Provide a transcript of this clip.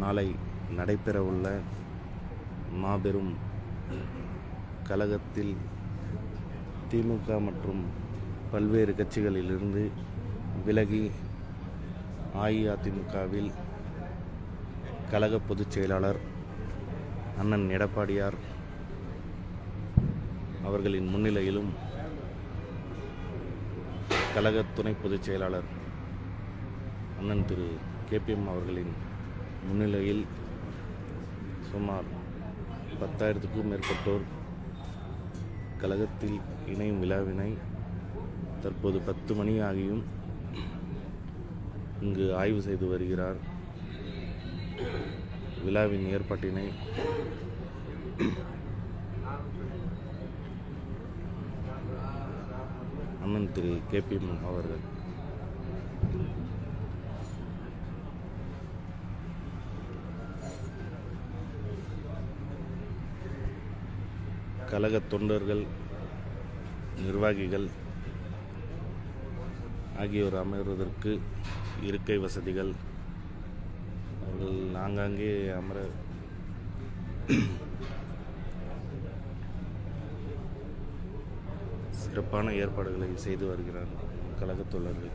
நாளை நடைபெறவுள்ள மாபெரும் கழகத்தில் திமுக மற்றும் பல்வேறு கட்சிகளிலிருந்து விலகி அஇஅதிமுகவில் கழக பொதுச் செயலாளர் அண்ணன் எடப்பாடியார் அவர்களின் முன்னிலையிலும் கழக துணை பொதுச் செயலாளர் அண்ணன் திரு கேபிஎம் அவர்களின் முன்னிலையில் சுமார் பத்தாயிரத்துக்கும் மேற்பட்டோர் கழகத்தில் இணையும் விழாவினை தற்போது பத்து மணி ஆகியும் இங்கு ஆய்வு செய்து வருகிறார். விழாவின் ஏற்பாட்டினை அண்ணன் திரு கேபிஎம் அவர்கள். கழக தொண்டர்கள் நிர்வாகிகள் ஆகியோர் அமர்வதற்கு இருக்கை வசதிகள். அவர்கள் ஆங்காங்கே அமர சிறப்பான ஏற்பாடுகளை செய்து வருகிறார் கழகத் தோழர்கள்